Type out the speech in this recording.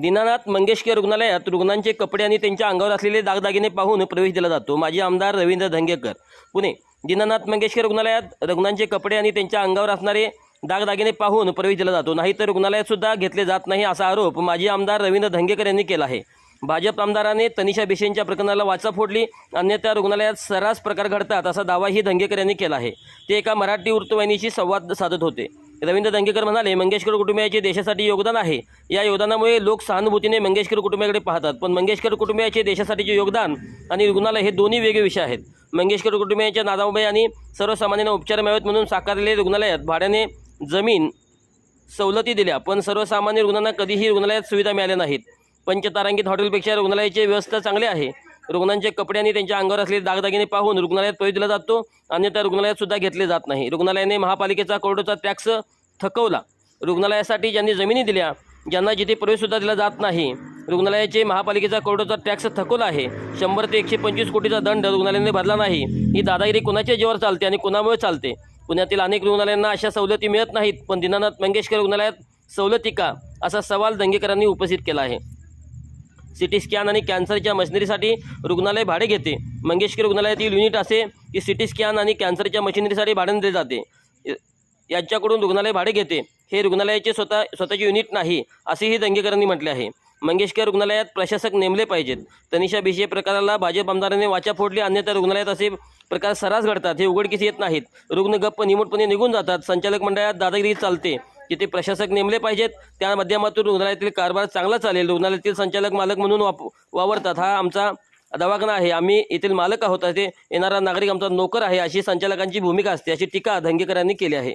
दीनानाथ मंगेशकर रुग्णालयात रुग्णांचे कपडे आणि त्यांच्या अंगावर असलेले दागदागिने पाहून प्रवेश दिला जातो. माजी आमदार रवींद्र धंगेकर. पुणे. दीनानाथ मंगेशकर रुग्णालयात रुग्णांचे कपडे आणि त्यांच्या अंगावर असणारे दागदागिने पाहून प्रवेश दिला जातो. नाहीतर रुग्णालयात सुद्धा घेतले जात नाही असा आरोप माजी आमदार रवींद्र धंगेकर यांनी केला आहे. भाजप आमदाराने तनिषा बिशेंच्या प्रकरणाला वाचा फोडली. अन्यथा रुग्णालयात सर्रास प्रकार घडतात असा दावाही धंगेकर यांनी केला आहे. ते एका मराठी वृत्तवाहिनीशी संवाद साधत होते. रवींद्र दंगेकर म्हणाले मंगेशकर कुटुंबियाचे देशासाठी योगदान आहे. या योगदानामुळे लोक सहानुभूतीने मंगेशकर कुटुंबियाकडे पाहतात. पण मंगेशकर कुटुंबियाचे देशासाठीचे योगदान आणि रुग्णालय हे दोन्ही वेगळे विषय आहेत. मंगेशकर कुटुंबियांच्या नादामुळे आणि सर्वसामान्यांना उपचार मिळावेत म्हणून साकारलेले रुग्णालयात भाड्याने जमीन सवलती दिल्या. पण सर्वसामान्य रुग्णांना कधीही रुग्णालयात सुविधा मिळाल्या नाहीत. पंचतारांकित हॉटेलपेक्षा रुग्णालयाची व्यवस्था चांगली आहे. रुग्णांचे कपडे आणि त्यांच्या अंगावर असलेले दागदागिने पाहून रुग्णालयात प्रवेश दिला जातो. अन्यथा रुग्णालयात सुद्धा घेतले जात नाही. रुग्णालयाने महापालिकेचा कोर्टाचा टॅक्स थकवला. रुग्णालयासाठी ज्यांनी जमिनी दिल्या ज्यांना जिथे प्रवेशसुद्धा दिला जात नाही रुग्णालयाचे महापालिकेचा कोर्टाचा टॅक्स थकवला आहे. शंभर ते एकशे पंचवीस कोटीचा दंड रुग्णालयाने भरला नाही. ही दादागिरी कुणाच्या जीवावर चालते आणि कुणामुळे चालते? पुण्यातील अनेक रुग्णालयांना अशा सवलती मिळत नाहीत पण दीनानाथ मंगेशकर रुग्णालयात सवलती का? असा सवाल दंगेकरांनी उपस्थित केला आहे. सिटी स्कॅन आणि कॅन्सरच्या मशिनरीसाठी रुग्णालय भाडे घेते. मंगेशकर रुग्णालयातील युनिट असे की सिटी स्कॅन आणि कॅन्सरच्या मशिनरीसाठी भाड्याने दिले जाते. यांच्याकडून रुग्णालय भाडे घेते. हे रुग्णालयाचे स्वतः स्वतःचे युनिट नाही असेही दंगेकरांनी म्हटले आहे. मंगेशकर रुग्णालयात प्रशासक नेमले पाहिजेत. तनिषा बिशे प्रकाराला भाजप आमदाराने वाचा फोडली अन्यथा रुग्णालयात असे प्रकार सर्रास घडतात हे उघडकीस येत नाहीत. रुग्ण गप्प निमूटपणे निघून जातात. संचालक मंडळात दादागिरी चालते. जिथे प्रशासक नेमले पाहिजेत त्या माध्यमातून रुग्णालयातील कारभार चांगला चालेल. रुग्णालयातील संचालक मालक म्हणून वाप वावरतात. हा आमचा दवाखाना आहे. आम्ही येथील मालक आहोत. ते येणारा नागरिक आमचा नोकर आहे. अशी संचालकांची भूमिका असते. अशी टीका धंगेकरांनी केली आहे.